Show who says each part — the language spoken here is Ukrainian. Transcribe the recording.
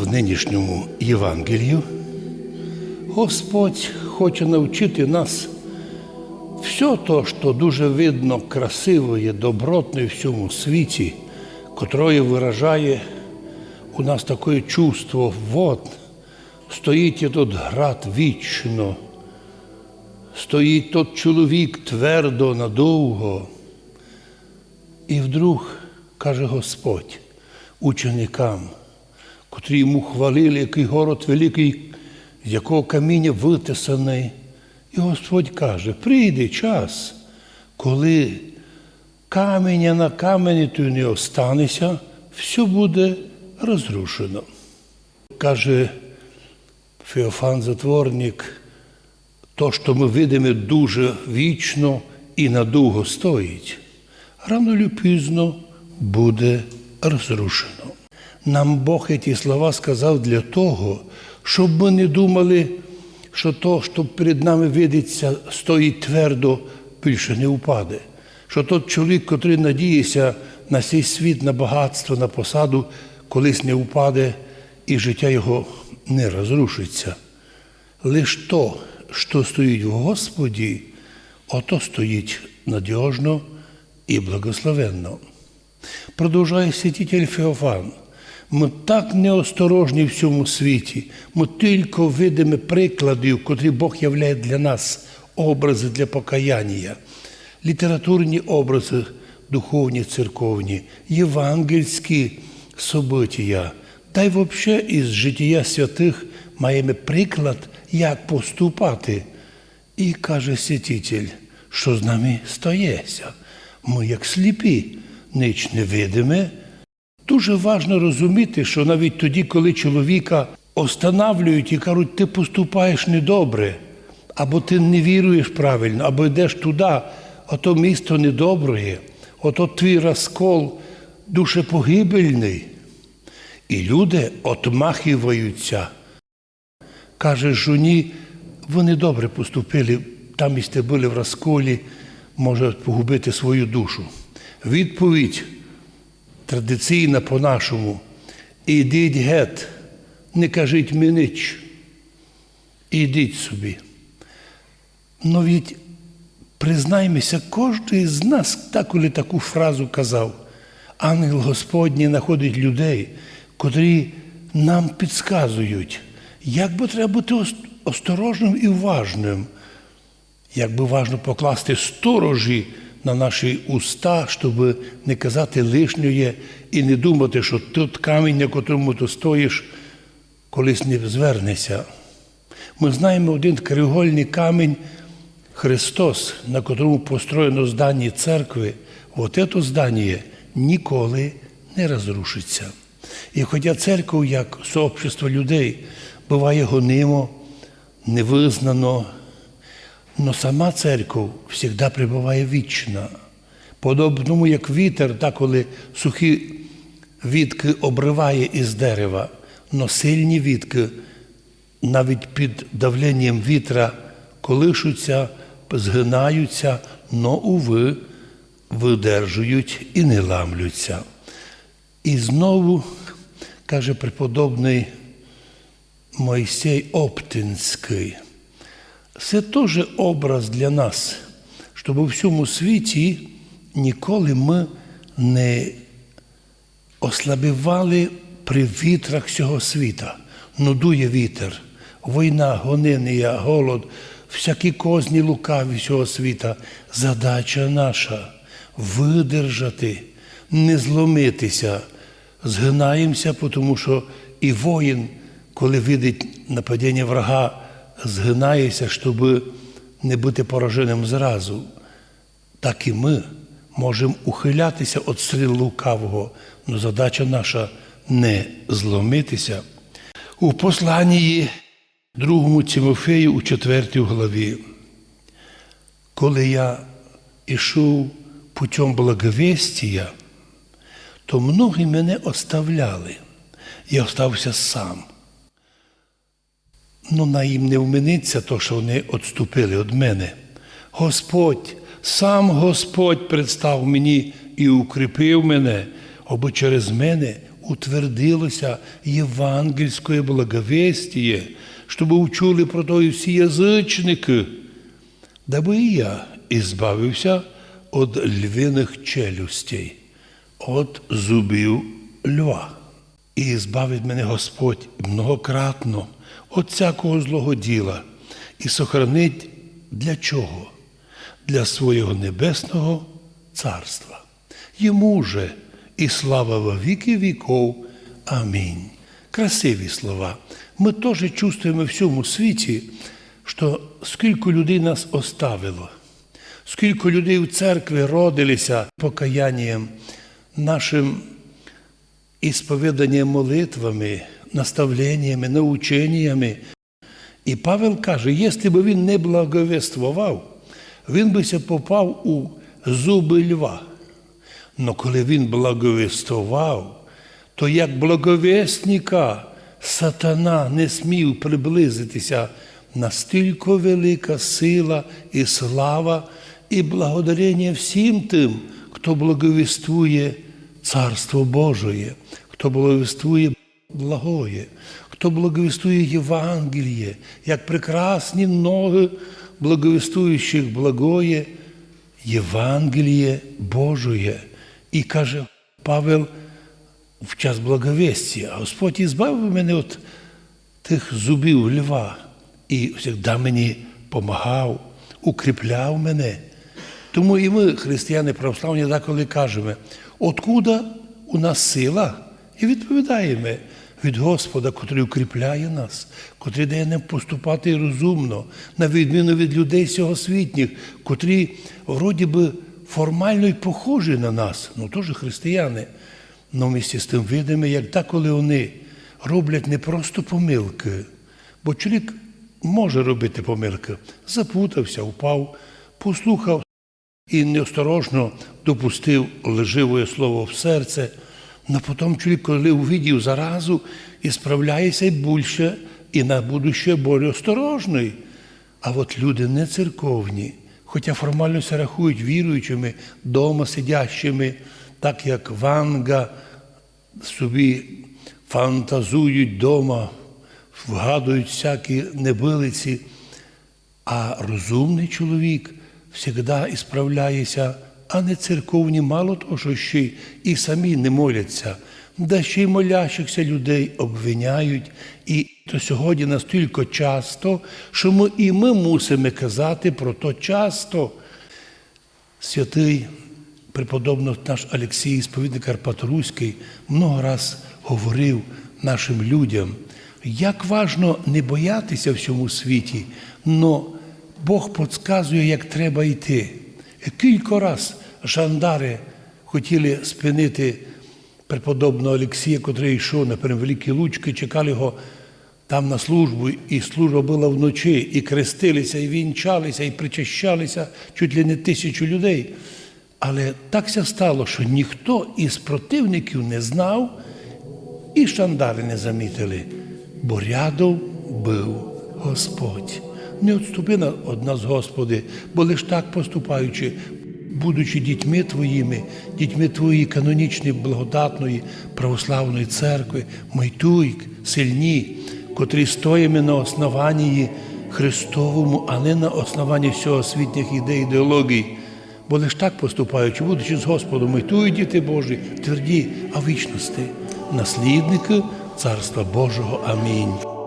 Speaker 1: в нинішньому Євангелію Господь хоче навчити нас все то, що дуже видно красиве, добротне в цьому світі, котрое виражає у нас таке чувство, вот, стоїть тут град вічно, стоїть тот чоловік твердо, надовго. І вдруг каже Господь ученикам, котрі йому хвалили, який город великий, з якого каміння витисаний. І Господь каже: прийде час, коли каменя на камені то не останеться, все буде розрушено. Каже Феофан Затворник, то, що ми видимо дуже вічно і надовго стоїть, рано чи пізно буде розрушено. Нам Бог ці слова сказав для того, щоб ми не думали, що то, що перед нами видиться, стоїть твердо, більше не впаде. Що той чоловік, котрий надіється на цей світ, на багатство, на посаду, колись не впаде і життя його не розрушиться. Лиш то, що стоїть в Господі, ото стоїть надіжно і благословенно. Продовжує святитель Феофан. Ми так неосторожні в цьому світі, ми тільки видимо прикладів, котрі Бог являє для нас образи для покаяння, літературні образи, духовні, церковні, євангельські события. Та й взагалі із життя святих маємо приклад, як поступати. І каже святитель, що з нами стається. Ми, як сліпі, ніч не видиме. Дуже важливо розуміти, що навіть тоді, коли чоловіка останавлюють і кажуть, ти поступаєш недобре, або ти не віруєш правильно, або йдеш туди, ото місто недобре, ото твій розкол душепогибельний. І люди отмахиваються. Каже жоні, вони добре поступили, там і були в розколі, може погубити свою душу. Відповідь традиційна по-нашому. Ідіть геть, не кажіть мені ніч. Ідіть собі. Ну від признаймося, кожен з нас так коли таку фразу казав. Ангел Господній знаходить людей, котрі нам підказують, як би треба бути осторожним і уважним, як би важно покласти сторожі на наші уста, щоб не казати лишньої і не думати, що тут камінь, на котрому ти стоїш, колись не звернеться. Ми знаємо один кривольний камінь Христос, на котрому построєно здання церкви, от це здання ніколи не розрушиться. І хоча церква, як сообщество людей, буває гонимо, невизнано, но сама церква завжди прибуває вічна. Подобному, як вітер, так коли сухі вітки обриває із дерева, но сильні вітки навіть під давленням вітра колишуться, згинаються, но, уви, видержують і не ламлються. І знову, каже преподобний Мойсей Оптинський, це теж образ для нас, щоб у всьому світі ніколи ми не ослабівали при вітрах цього світа. Ну дує вітер, війна, гонення, голод, всякі козні лукаві цього світа. Задача наша видержати, не зломитися, згинаємося, тому що і воїн, коли видить нападіння врага, згинається, щоб не бути пораженим зразу. Так і ми можемо ухилятися від стріл лукавого, але задача наша не зломитися. У посланні другому Тимофею у 4 главі, коли я йшов путем благовестия, то многі мене оставляли. Я остався сам. Ну, на їм не вминиться то, що вони відступили від мене. Господь, сам Господь представ мені і укріпив мене, аби через мене утвердилося євангельське благовестіє, щоб учули про то і всі язичники, даби і я ізбавився від львиних челюстей, від зубів льва. І збавить мене Господь многократно від всякого злого діла і сохранить для чого? Для свого небесного царства. Йому же і слава во віки віков. Амінь. Красиві слова. Ми теж чувствуємо в всьому світі, що скільки людей нас оставило, скільки людей в церкві родилися покаянням нашим ісповіданням молитвами, наставленнями, наученнями. І Павел каже, якщо б він не благовествував, він би попав у зуби льва. Но коли він благовествував, то як благовесника сатана не смів приблизитися настільки велика сила і слава, і благодарення всім тим, хто благовествує Царство Божоє, хто благовествує благое, хто благовествує Євангеліє, як прекрасні ноги благовествуючих благое Євангеліє Божоє. І каже Павел в час благовестия, Господь ізбавив мене від тих зубів льва і завжди мені помагав, укріпляв мене. Тому і ми, християни православні, деколи кажемо, откуда у нас сила? І відповідаємо від Господа, котрий укріпляє нас, котрий дає нам поступати розумно, на відміну від людей сьогосвітніх, котрі вроді би формально й похожі на нас, ну теж християни. Но місті з тим видимо, як деколи вони роблять не просто помилки, бо чоловік може робити помилки, запутався, впав, послухав і неосторожно допустив лживе слово в серце. Но потім чоловік, коли увидів заразу, і справляється більше, і на будуще більш осторожний. А от люди не церковні, хоча формально се рахують віруючими, дома сидящими, так як Ванга собі фантазують дома, вгадують всякі небилиці, а розумний чоловік завжди ісправляється, а не церковні, мало того, що ще і самі не моляться, да ще й молящихся людей обвиняють. І то сьогодні настільки часто, що ми і ми мусимо казати про то часто. Святий преподобно наш Олексій, сповідник Карпат Руський, много раз говорив нашим людям, як важно не боятися в цьому світі, но Бог підказує, як треба йти. Кілька раз жандари хотіли спинити преподобного Олексія, котрий йшов, наприклад, Великі Лучки, чекали його там на службу, і служба була вночі, і крестилися, і вінчалися, і причащалися чуть ли не тисячу людей. Але так ся стало, що ніхто із противників не знав, і шандари не замітили, бо рядом був Господь. Не відступи од нас, Господи, бо лиш так поступаючи, будучи дітьми Твоїми, дітьми Твоєї канонічної, благодатної православної церкви, майтуй, сильні, котрі стоїмо на основанні Христовому, а не на основанні всього світніх ідей, ідеологій. Бо лиш так поступаючи, будучи з Господом, майтують діти Божі, тверді, а вічності наслідники Царства Божого. Амінь.